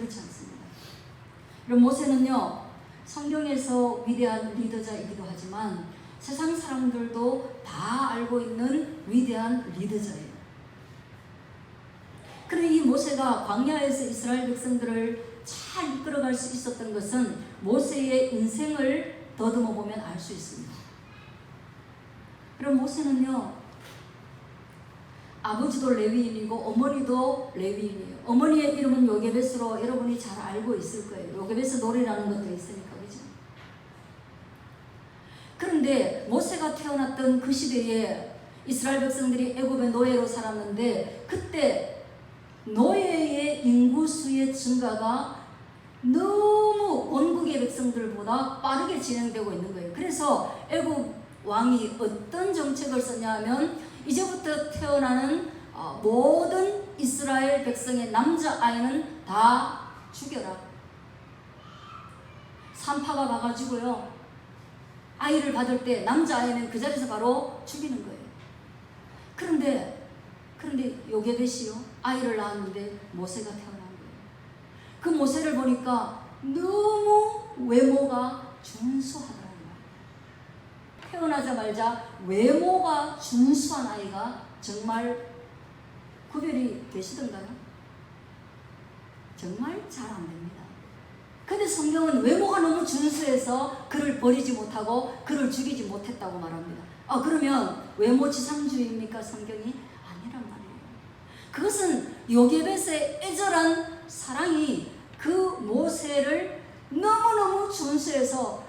그렇지 않습니다. 그럼 모세는요, 성경에서 위대한 리더자이기도 하지만 세상 사람들도 다 알고 있는 위대한 리더자예요. 그런데 이 모세가 광야에서 이스라엘 백성들을 잘 이끌어갈 수 있었던 것은 모세의 인생을 더듬어 보면 알 수 있습니다. 그럼 모세는요, 아버지도 레위인이고 어머니도 레위인이에요. 어머니의 이름은 요게베스로 여러분이 잘 알고 있을 거예요. 요게베스 노래라는 것도 있으니까 그죠? 그런데 모세가 태어났던 그 시대에 이스라엘 백성들이 애굽의 노예로 살았는데 그때 노예의 인구수의 증가가 너무 원국의 백성들보다 빠르게 진행되고 있는 거예요. 그래서 애굽 왕이 어떤 정책을 썼냐면 이제부터 태어나는 어, 모든 이스라엘 백성의 남자 아이는 다 죽여라. 산파가 가가지고요. 아이를 받을 때 남자 아이는 그 자리에서 바로 죽이는 거예요. 그런데 그런데 요게벳이요 아이를 낳았는데 모세가 태어난 거예요. 그 모세를 보니까 너무 외모가 준수하더라고요. 태어나자마자 외모가 준수한 아이가 정말 구별이 되시던가요? 정말 잘 안 됩니다. 근데 성경은 외모가 너무 준수해서 그를 버리지 못하고 그를 죽이지 못했다고 말합니다. 아, 그러면 외모 지상주의입니까? 성경이? 아니란 말이에요. 그것은 요게벳의 애절한 사랑이 그 모세를 너무너무 준수해서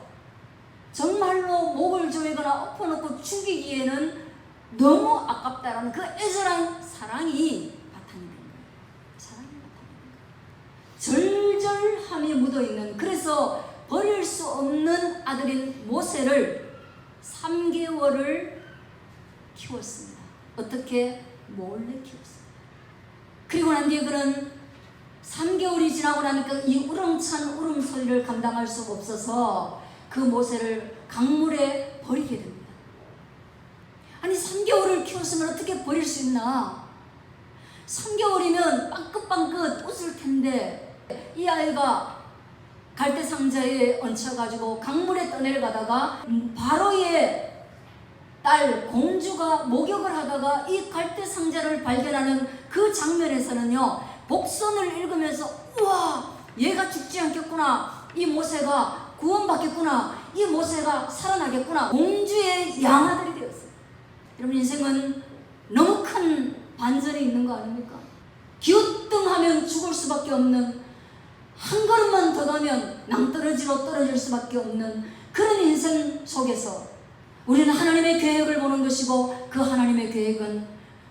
정말로 목을 조이거나 엎어놓고 죽이기에는 너무 아깝다라는 그 애절한 사랑이 바탕이 된 거예요. 사랑이 바탕이 된 거예요. 절절함이 묻어 있는 그래서 버릴 수 없는 아들인 모세를 3개월을 키웠습니다. 어떻게 몰래 키웠습니다. 그리고 난 뒤에 그는 3개월이 지나고 나니까 이 우렁찬 울음소리를 감당할 수가 없어서 그 모세를 강물에 버리게 됩니다. 아니 3개월을 키웠으면 어떻게 버릴 수 있나? 3개월이면 빵긋빵긋 웃을 텐데 이 아이가 갈대 상자에 얹혀가지고 강물에 떠내려가다가 바로의 딸 공주가 목욕을 하다가 이 갈대 상자를 발견하는 그 장면에서는요 복선을 읽으면서 우와 얘가 죽지 않겠구나 이 모세가 구원받겠구나. 이 모세가 살아나겠구나. 공주의 양아들이 되었어요. 여러분 인생은 너무 큰 반전이 있는 거 아닙니까? 기우뚱하면 죽을 수밖에 없는 한 걸음만 더 가면 낭떠러지로 떨어질 수밖에 없는 그런 인생 속에서 우리는 하나님의 계획을 보는 것이고 그 하나님의 계획은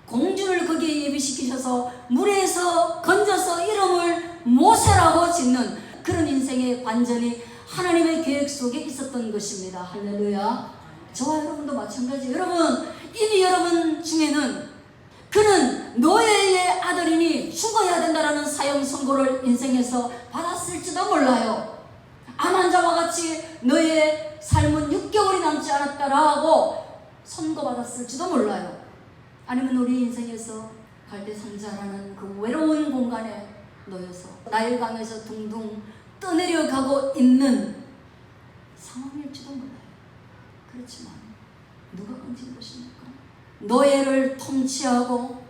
공주를 거기에 예비시키셔서 물에서 건져서 이름을 모세라고 짓는 그런 인생의 반전이 하나님의 계획 속에 있었던 것입니다. 할렐루야. 저와 여러분도 마찬가지. 여러분, 이미 여러분 중에는 그는 노예의 아들이니 죽어야 된다라는 사형 선고를 인생에서 받았을지도 몰라요. 암환자와 같이 너의 삶은 6개월이 남지 않았다라고 선고받았을지도 몰라요. 아니면 우리 인생에서 갈대상자라는 그 외로운 공간에 놓여서 나일강에서 둥둥 떠내려가고 있는 상황일지도 몰라요. 그렇지만 누가 건진 것입니까? 노예를 통치하고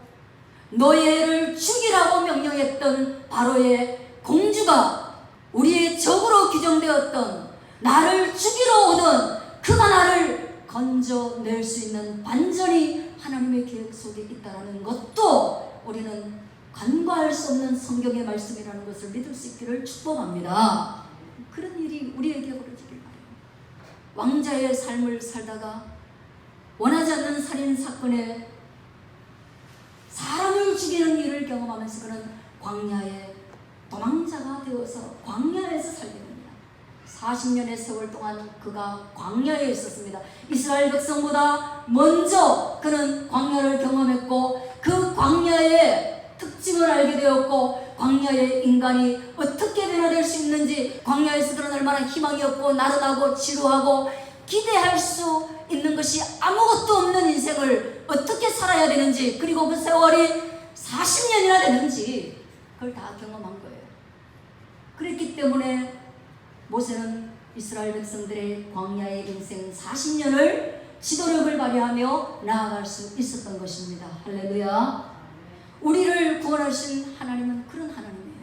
노예를 죽이라고 명령했던 바로의 공주가 우리의 적으로 규정되었던 나를 죽이러 오던 그가 나를 건져낼 수 있는 반전이 하나님의 계획 속에 있다는 것도 우리는 간과할 수 없는 성경의 말씀이라는 것을 믿을 수 있기를 축복합니다. 그런 일이 우리에게 벌어지길 바래요. 왕자의 삶을 살다가 원하지 않는 살인 사건에 사람을 죽이는 일을 경험하면서 그는 광야의 도망자가 되어서 광야에서 살게 됩니다. 40년의 세월 동안 그가 광야에 있었습니다. 이스라엘 백성보다 먼저 그는 광야를 경험했고 그 광야의 특징을 알게 되었고 광야의 인간이 어떻게 변화될 수 있는지 광야에서 그는 얼마나 희망이 없고 나른하고 지루하고 기대할 수 있는 것이 아무것도 없는 인생을 어떻게 살아야 되는지 그리고 그 세월이 40년이나 되는지 그걸 다 경험한 거예요. 그랬기 때문에 모세는 이스라엘 백성들의 광야의 인생 40년을 지도력을 발휘하며 나아갈 수 있었던 것입니다. 할렐루야. 우리를 구원하신 하나님은 그런 하나님이에요.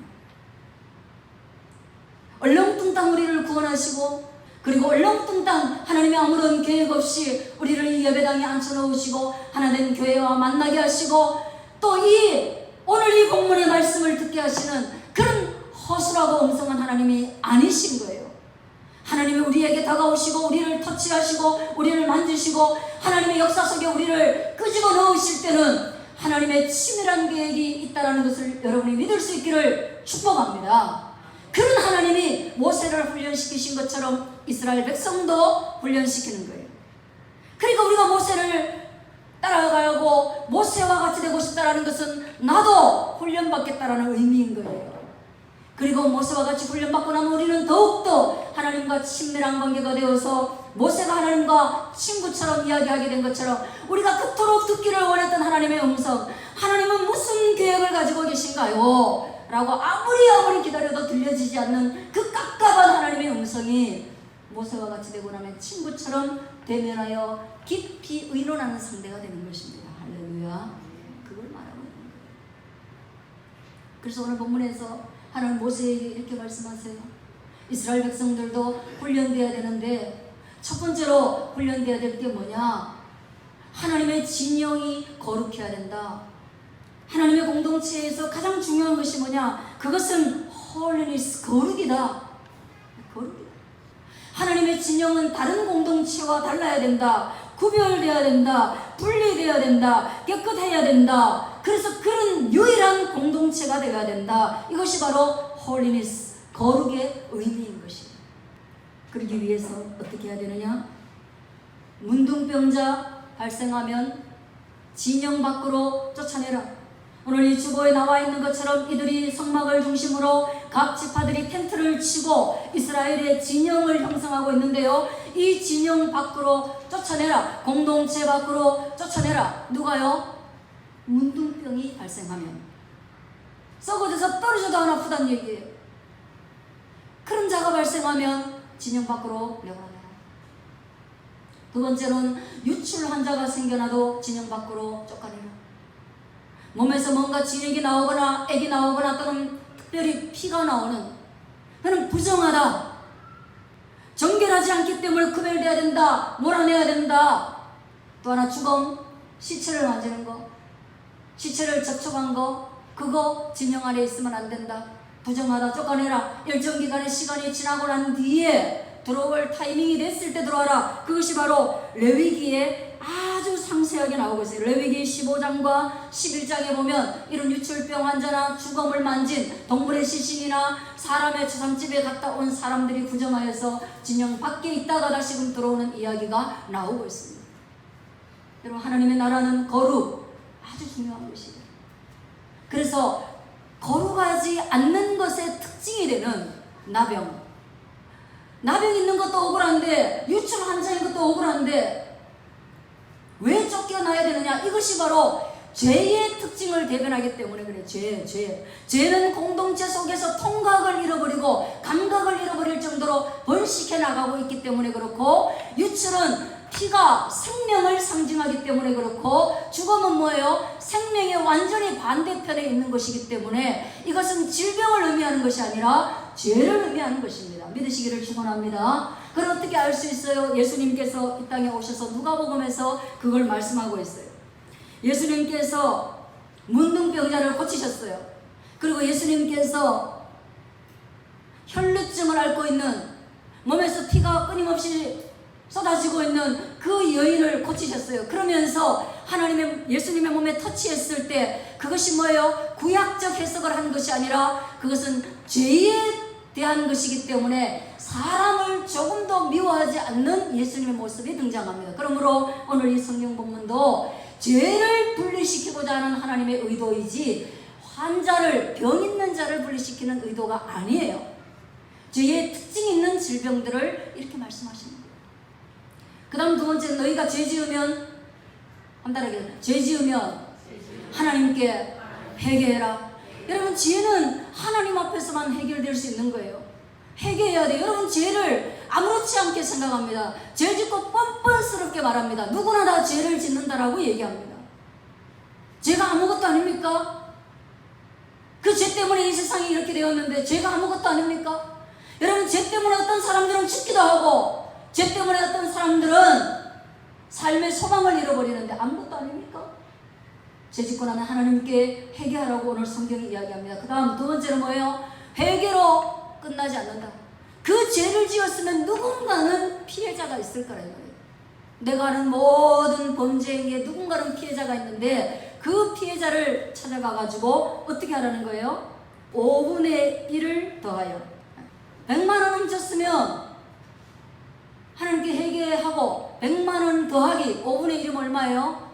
얼렁뚱땅 우리를 구원하시고 그리고 얼렁뚱땅 하나님의 아무런 계획 없이 우리를 이 예배당에 앉혀놓으시고 하나님 교회와 만나게 하시고 또 이 오늘 이 본문의 말씀을 듣게 하시는 그런 허술하고 엉성한 하나님이 아니신 거예요. 하나님이 우리에게 다가오시고 우리를 터치하시고 우리를 만지시고 하나님의 역사 속에 우리를 끄집어 넣으실 때는 하나님의 치밀한 계획이 있다는 것을 여러분이 믿을 수 있기를 축복합니다. 그런 하나님이 모세를 훈련시키신 것처럼 이스라엘 백성도 훈련시키는 거예요. 그러니까 우리가 모세를 따라가고 모세와 같이 되고 싶다라는 것은 나도 훈련받겠다라는 의미인 거예요. 그리고 모세와 같이 훈련받고 나면 우리는 더욱더 하나님과 친밀한 관계가 되어서 모세가 하나님과 친구처럼 이야기하게 된 것처럼 우리가 그토록 듣기를 원했던 하나님의 음성 하나님은 무슨 계획을 가지고 계신가요? 라고 아무리 아무리 기다려도 들려지지 않는 그 깝깝한 하나님의 음성이 모세와 같이 되고 나면 친구처럼 대면하여 깊이 의논하는 상대가 되는 것입니다. 할렐루야. 그걸 말하고 있는. 그래서 오늘 본문에서 하나님 모세에게 이렇게 말씀하세요. 이스라엘 백성들도 훈련돼야 되는데 첫 번째로 훈련돼야 될 게 뭐냐? 하나님의 진영이 거룩해야 된다. 하나님의 공동체에서 가장 중요한 것이 뭐냐? 그것은 홀리니스 거룩이다. 거룩이다. 하나님의 진영은 다른 공동체와 달라야 된다. 구별돼야 된다. 분리돼야 된다. 깨끗해야 된다. 그래서 그런 유일한 공동체가 되어야 된다. 이것이 바로 홀리니스, 거룩의 의미인 것이에요. 그러기 위해서 어떻게 해야 되느냐? 문둥병자 발생하면 진영 밖으로 쫓아내라. 오늘 이 주보에 나와 있는 것처럼 이들이 성막을 중심으로 각 지파들이 텐트를 치고 이스라엘의 진영을 형성하고 있는데요. 이 진영 밖으로 쫓아내라. 공동체 밖으로 쫓아내라. 누가요? 문둥병이 발생하면 썩어져서 떨어져도 안 아프다는 얘기예요. 그런 자가 발생하면 진영 밖으로 내보내라. 두 번째는 유출 환자가 생겨나도 진영 밖으로 쫓아내라. 몸에서 뭔가 진액이 나오거나 액이 나오거나 또는 특별히 피가 나오는 그는 부정하다. 정결하지 않기 때문에 구별돼야 된다. 몰아내야 된다. 또 하나 주검, 시체를 만지는 거, 시체를 접촉한 거, 그거 진영 안에 있으면 안 된다. 부정하다, 쫓아내라. 일정 기간의 시간이 지나고 난 뒤에 들어올 타이밍이 됐을 때 들어와라. 그것이 바로 레위기에 아주 상세하게 나오고 있어요. 레위기 15장과 11장에 보면 이런 유출병 환자나 주검을 만진 동물의 시신이나 사람의 주상집에 갔다 온 사람들이 부정하여서 진영 밖에 있다가 다시금 들어오는 이야기가 나오고 있습니다. 여러분 하나님의 나라는 거룩 아주 중요한 것이에요. 그래서 거룩하 지 않는 것의 특징이 되는 나병. 나병 있는 것도 억울한데 유출 환자인 것도 억울한데 왜 쫓겨나야 되느냐? 이것이 바로 죄의 특징을 대변하기 때문에 그래. 죄, 죄. 죄는 공동체 속에서 통각을 잃어버리고 감각을 잃어버릴 정도로 번식해 나가고 있기 때문에 그렇고 유출은 피가 생명을 상징하기 때문에 그렇고 죽음은 뭐예요? 생명의 완전히 반대편에 있는 것이기 때문에 이것은 질병을 의미하는 것이 아니라 죄를 의미하는 것입니다. 믿으시기를 축원합니다. 그럼 어떻게 알 수 있어요? 예수님께서 이 땅에 오셔서 누가복음에서 그걸 말씀하고 있어요. 예수님께서 문둥병자를 고치셨어요. 그리고 예수님께서 혈루증을 앓고 있는 몸에서 피가 끊임없이 쏟아지고 있는 그 여인을 고치셨어요. 그러면서 하나님의 예수님의 몸에 터치했을 때 그것이 뭐예요? 구약적 해석을 한 것이 아니라 그것은 죄에 대한 것이기 때문에 사람을 조금 더 미워하지 않는 예수님의 모습이 등장합니다. 그러므로 오늘 이 성경 본문도 죄를 분리시키고자 하는 하나님의 의도이지 환자를 병 있는 자를 분리시키는 의도가 아니에요. 죄의 특징 있는 질병들을 이렇게 거예요. 그 다음 두 번째 너희가 죄 지으면 한다라게 죄 지으면 하나님께 회개해라. 여러분 지혜는 하나님 앞에서만 해결될 수 있는 거예요. 회개해야 돼요. 여러분 죄를 아무렇지 않게 생각합니다. 죄 짓고 뻔뻔스럽게 말합니다. 누구나 다 죄를 짓는다라고 얘기합니다. 죄가 아무것도 아닙니까? 그 죄 때문에 이 세상이 이렇게 되었는데 죄가 아무것도 아닙니까? 여러분 죄 때문에 어떤 사람들은 죽기도 하고 죄 때문에 어떤 사람들은 삶의 소망을 잃어버리는데 아무것도 아닙니까? 죄 짓고 나면 하나님께 회개하라고 오늘 성경이 이야기합니다. 그 다음 두 번째는 뭐예요? 회개로 끝나지 않는다. 그 죄를 지었으면 누군가는 피해자가 있을 거라 이거예요. 내가 아는 모든 범죄에 누군가는 피해자가 있는데 그 피해자를 찾아가가지고 어떻게 하라는 거예요? 5분의 1을 더하여 100만 원 훔쳤으면 하나님께 회개하고 100만 원 더하기 5분의 1이면 얼마예요?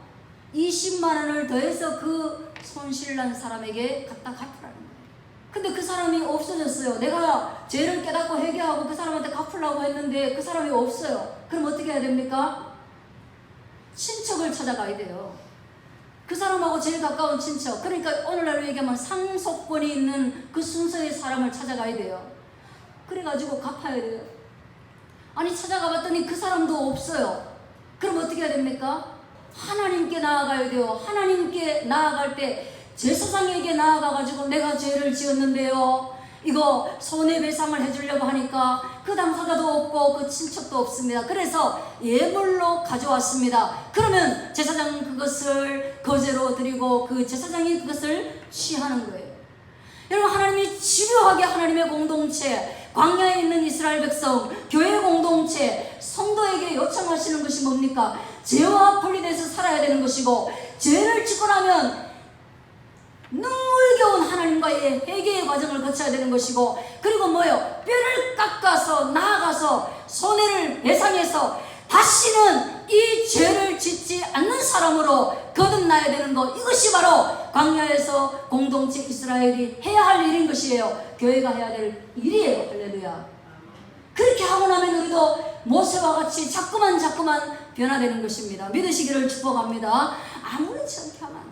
20만 원을 더해서 그 손실난 사람에게 갖다 갚으라는 거예요. 근데 그 사람이 없어졌어요. 내가 죄를 깨닫고 회개하고 그 사람한테 갚으려고 했는데 그 사람이 없어요. 그럼 어떻게 해야 됩니까? 친척을 찾아가야 돼요. 그 사람하고 제일 가까운 친척. 그러니까 오늘날로 얘기하면 상속권이 있는 그 순서의 사람을 찾아가야 돼요. 그래가지고 갚아야 돼요. 아니 찾아가 봤더니 그 사람도 없어요. 그럼 어떻게 해야 됩니까? 하나님께 나아가야 돼요. 하나님께 나아갈 때 제사장에게 나아가가지고 내가 죄를 지었는데요. 이거 손해배상을 해주려고 하니까 그 당사자도 없고 그 친척도 없습니다. 그래서 예물로 가져왔습니다. 그러면 제사장은 그것을 거제로 드리고 그 제사장이 그것을 취하는 거예요. 여러분 하나님이 집요하게 하나님의 공동체 광야에 있는 이스라엘 백성 교회 공동체 성도에게 요청하시는 것이 뭡니까? 죄와 분리돼서 살아야 되는 것이고 죄를 짓고 나면 눈물겨운 하나님과의 회개의 과정을 거쳐야 되는 것이고 그리고 뭐요? 뼈를 깎아서 나아가서 손해를 배상해서 다시는 이 죄를 짓지 않는 사람으로 거듭나야 되는 것 이것이 바로 광야에서 공동체 이스라엘이 해야 할 일인 것이에요. 교회가 해야 될 일이에요. 할렐루야. 그렇게 하고 나면 우리도 모세와 같이 자꾸만 자꾸만 변화되는 것입니다. 믿으시기를 축복합니다. 아무렇지 않게 하면